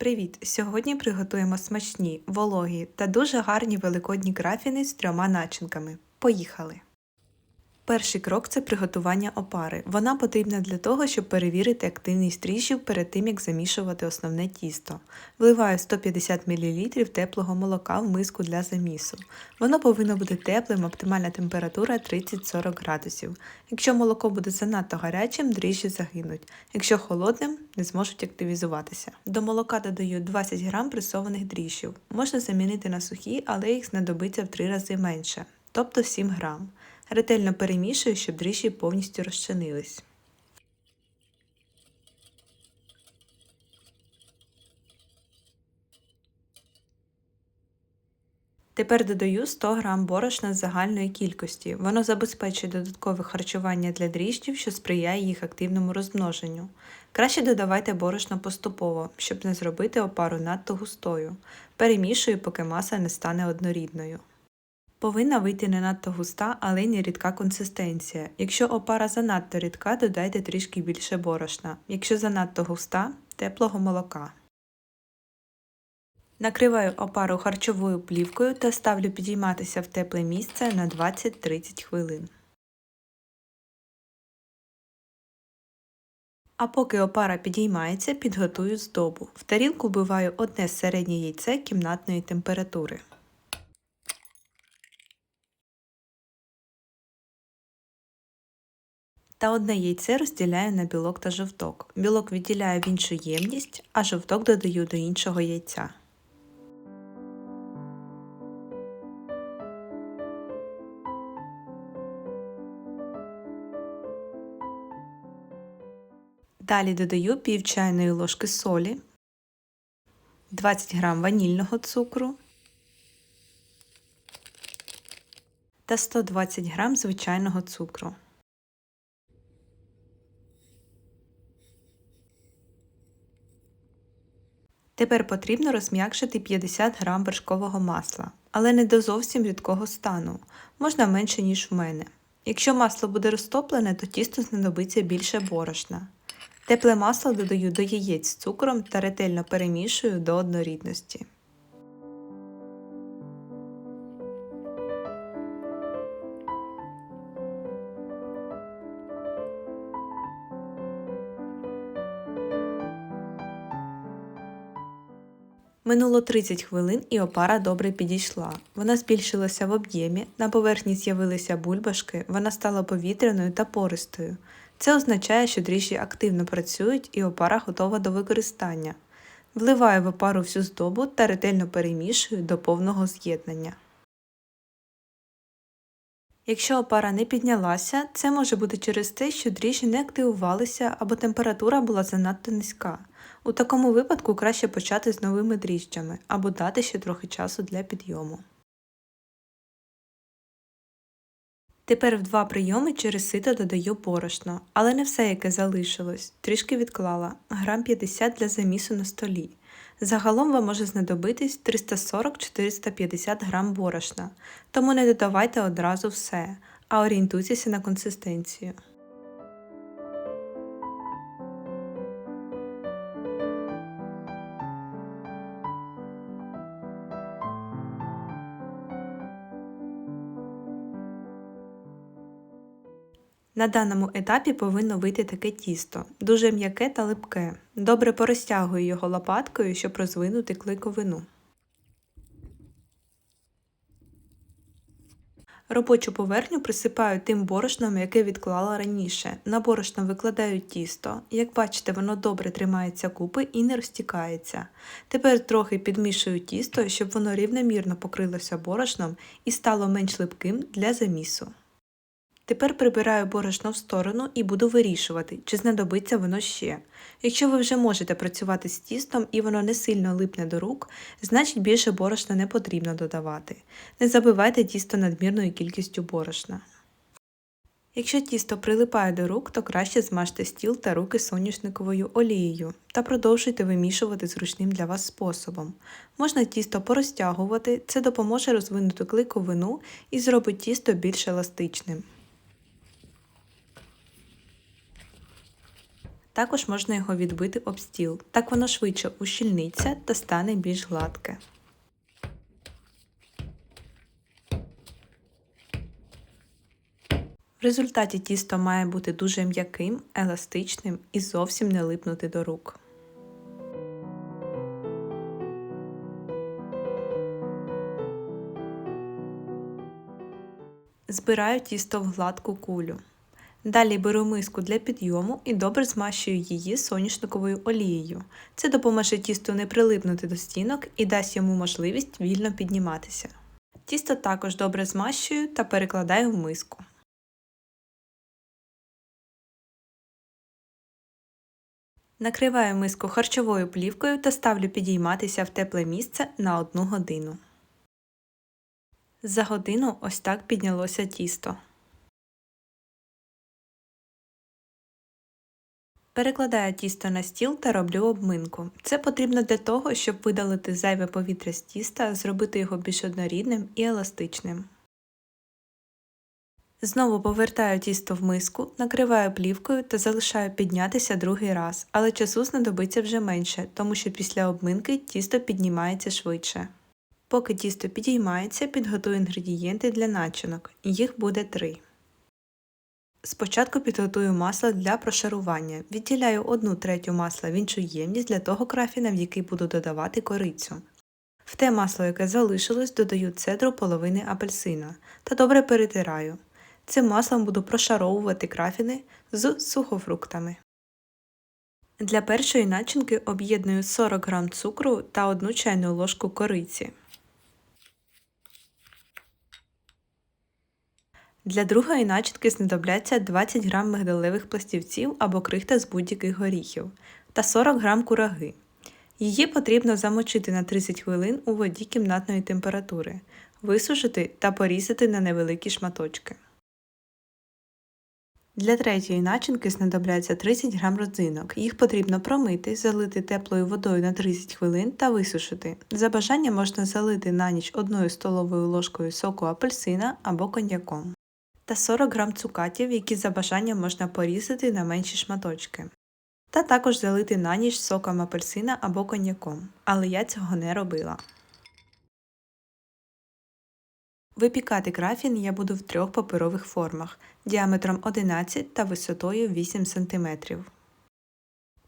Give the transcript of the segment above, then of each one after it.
Привіт! Сьогодні приготуємо смачні, вологі та дуже гарні великодні графіни з трьома начинками. Поїхали! Перший крок це приготування опари. Вона потрібна для того, щоб перевірити активність дріжджів перед тим, як замішувати основне тісто. Вливаю 150 мл теплого молока в миску для замісу. Воно повинно бути теплим, оптимальна температура 30-40 градусів. Якщо молоко буде занадто гарячим, дріжджі загинуть. Якщо холодним, не зможуть активізуватися. До молока додаю 20 г пресованих дріжджів. Можна замінити на сухі, але їх знадобиться в 3 рази менше, тобто 7 грам. Ретельно перемішую, щоб дріжджі повністю розчинились. Тепер додаю 100 г борошна з загальної кількості. Воно забезпечує додаткове харчування для дріжджів, що сприяє їх активному розмноженню. Краще додавайте борошно поступово, щоб не зробити опару надто густою. Перемішую, поки маса не стане однорідною. Повинна вийти не надто густа, але й не рідка консистенція. Якщо опара занадто рідка, додайте трішки більше борошна. Якщо занадто густа теплого молока. Накриваю опару харчовою плівкою та ставлю підійматися в тепле місце на 20-30 хвилин. А поки опара підіймається, підготую здобу. В тарілку вбиваю одне середнє яйце кімнатної температури. Та одне яйце розділяю на білок та жовток. Білок відділяю в іншу ємність, а жовток додаю до іншого яйця. Далі додаю пів чайної ложки солі, 20 г ванільного цукру та 120 г звичайного цукру. Тепер потрібно розм'якшити 50 г вершкового масла, але не до зовсім рідкого стану, можна менше, ніж в мене. Якщо масло буде розтоплене, то тісто знадобиться більше борошна. Тепле масло додаю до яєць з цукром та ретельно перемішую до однорідності. Минуло 30 хвилин і опара добре підійшла. Вона збільшилася в об'ємі, на поверхні з'явилися бульбашки, вона стала повітряною та пористою. Це означає, що дріжджі активно працюють і опара готова до використання. Вливаю в опару всю здобу та ретельно перемішую до повного з'єднання. Якщо опара не піднялася, це може бути через те, що дріжджі не активувалися або температура була занадто низька. У такому випадку краще почати з новими дріжджами або дати ще трохи часу для підйому. Тепер в два прийоми через сито додаю борошно, але не все, яке залишилось, трішки відклала, грам 50 для замісу на столі. Загалом вам може знадобитись 340-450 грам борошна, тому не додавайте одразу все, а орієнтуйтеся на консистенцію. На даному етапі повинно вийти таке тісто, дуже м'яке та липке. Добре порозтягую його лопаткою, щоб розвинути клейковину. Робочу поверхню присипаю тим борошном, яке відклала раніше. На борошно викладаю тісто. Як бачите, воно добре тримається купи і не розтікається. Тепер трохи підмішую тісто, щоб воно рівномірно покрилося борошном і стало менш липким для замісу. Тепер прибираю борошно в сторону і буду вирішувати, чи знадобиться воно ще. Якщо ви вже можете працювати з тістом і воно не сильно липне до рук, значить більше борошна не потрібно додавати. Не забивайте тісто надмірною кількістю борошна. Якщо тісто прилипає до рук, то краще змажте стіл та руки соняшниковою олією та продовжуйте вимішувати зручним для вас способом. Можна тісто порозтягувати, це допоможе розвинути клейковину і зробить тісто більш еластичним. Також можна його відбити об стіл. Так воно швидше ущільниться та стане більш гладке. В результаті тісто має бути дуже м'яким, еластичним і зовсім не липнути до рук. Збираю тісто в гладку кулю. Далі беру миску для підйому і добре змащую її соняшниковою олією. Це допоможе тісту не прилипнути до стінок і дасть йому можливість вільно підніматися. Тісто також добре змащую та перекладаю в миску. Накриваю миску харчовою плівкою та ставлю підійматися в тепле місце на 1 годину. За годину ось так піднялося тісто. Перекладаю тісто на стіл та роблю обминку. Це потрібно для того, щоб видалити зайве повітря з тіста, зробити його більш однорідним і еластичним. Знову повертаю тісто в миску, накриваю плівкою та залишаю піднятися другий раз, але часу знадобиться вже менше, тому що після обминки тісто піднімається швидше. Поки тісто підіймається, підготую інгредієнти для начинок, їх буде три. Спочатку підготую масло для прошарування. Відділяю 1 третю масла в іншу ємність для того крафіна, в який буду додавати корицю. В те масло, яке залишилось, додаю цедру половини апельсина та добре перетираю. Цим маслом буду прошаровувати крафіни з сухофруктами. Для першої начинки об'єдную 40 г цукру та 1 чайну ложку кориці. Для другої начинки знадобляться 20 г мигдалевих пластівців або крихта з будь-яких горіхів та 40 г кураги. Її потрібно замочити на 30 хвилин у воді кімнатної температури, висушити та порізати на невеликі шматочки. Для третьої начинки знадобляться 30 г родзинок. Їх потрібно промити, залити теплою водою на 30 хвилин та висушити. За бажанням можна залити на ніч 1 столовою ложкою соку апельсина або коньяком та 40 г цукатів, які за бажанням можна порізати на менші шматочки. Та також залити на ніч соком апельсина або коньяком, але я цього не робила. Випікати графін я буду в трьох паперових формах діаметром 11 та висотою 8 см.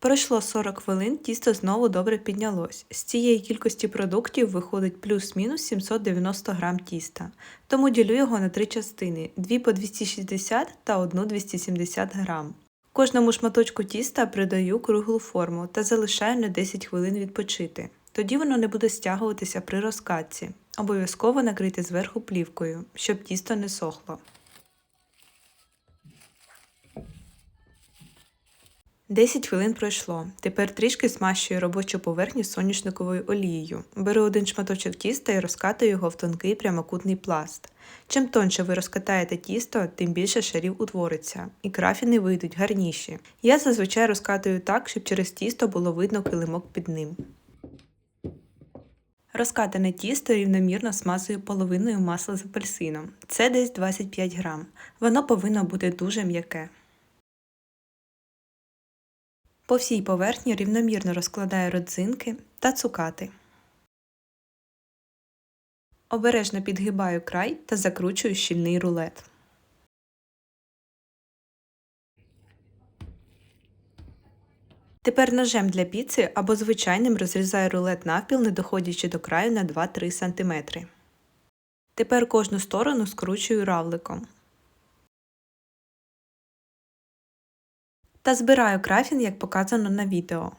Пройшло 40 хвилин, тісто знову добре піднялось. З цієї кількості продуктів виходить плюс-мінус 790 г тіста, тому ділю його на три частини 2 по 260 та 1 270 г. Кожному шматочку тіста придаю круглу форму та залишаю на 10 хвилин відпочити. Тоді воно не буде стягуватися при розкатці. Обов'язково накрити зверху плівкою, щоб тісто не сохло. 10 хвилин пройшло. Тепер трішки змащую робочу поверхню соняшниковою олією. Беру один шматочок тіста і розкатую його в тонкий прямокутний пласт. Чим тонше ви розкатаєте тісто, тим більше шарів утвориться, і крафіни вийдуть гарніші. Я зазвичай розкатую так, щоб через тісто було видно килимок під ним. Розкатане тісто рівномірно смазую половиною масла з апельсином. Це десь 25 грам. Воно повинно бути дуже м'яке. По всій поверхні рівномірно розкладаю родзинки та цукати. Обережно підгибаю край та закручую щільний рулет. Тепер ножем для піци або звичайним розрізаю рулет навпіл, не доходячи до краю на 2-3 см. Тепер кожну сторону скручую равликом. Та збираю графін, як показано на відео.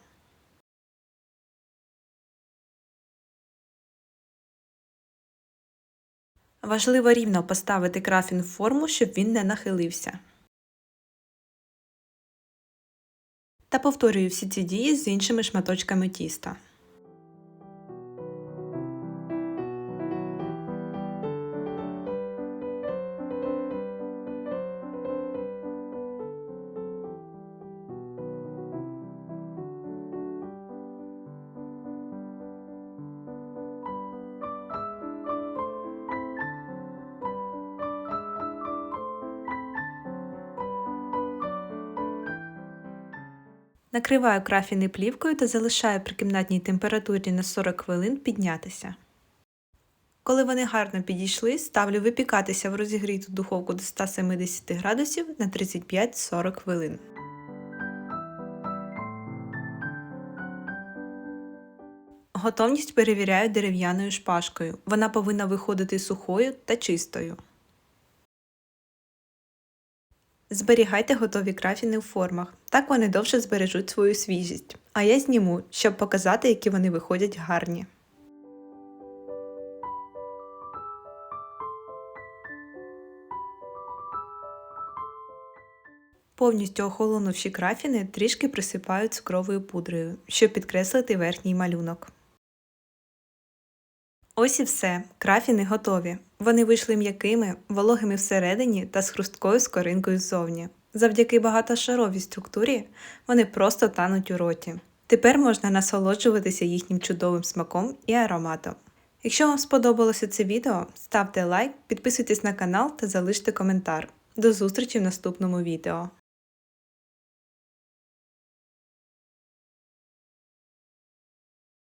Важливо рівно поставити графін в форму, щоб він не нахилився. Та повторюю всі ці дії з іншими шматочками тіста. Накриваю крафіни плівкою та залишаю при кімнатній температурі на 40 хвилин піднятися. Коли вони гарно підійшли, ставлю випікатися в розігріту духовку до 170 градусів на 35-40 хвилин. Готовність перевіряю дерев'яною шпажкою. Вона повинна виходити сухою та чистою. Зберігайте готові крафіни в формах. Так вони довше збережуть свою свіжість. А я зніму, щоб показати, які вони виходять гарні. Повністю охолонувші крафіни трішки присипаю цукровою пудрою, щоб підкреслити верхній малюнок. Ось і все. Крафіни готові. Вони вийшли м'якими, вологими всередині та з хрусткою скоринкою ззовні. Завдяки багатошаровій структурі вони просто тануть у роті. Тепер можна насолоджуватися їхнім чудовим смаком і ароматом. Якщо вам сподобалося це відео, ставте лайк, підписуйтесь на канал та залиште коментар. До зустрічі в наступному відео.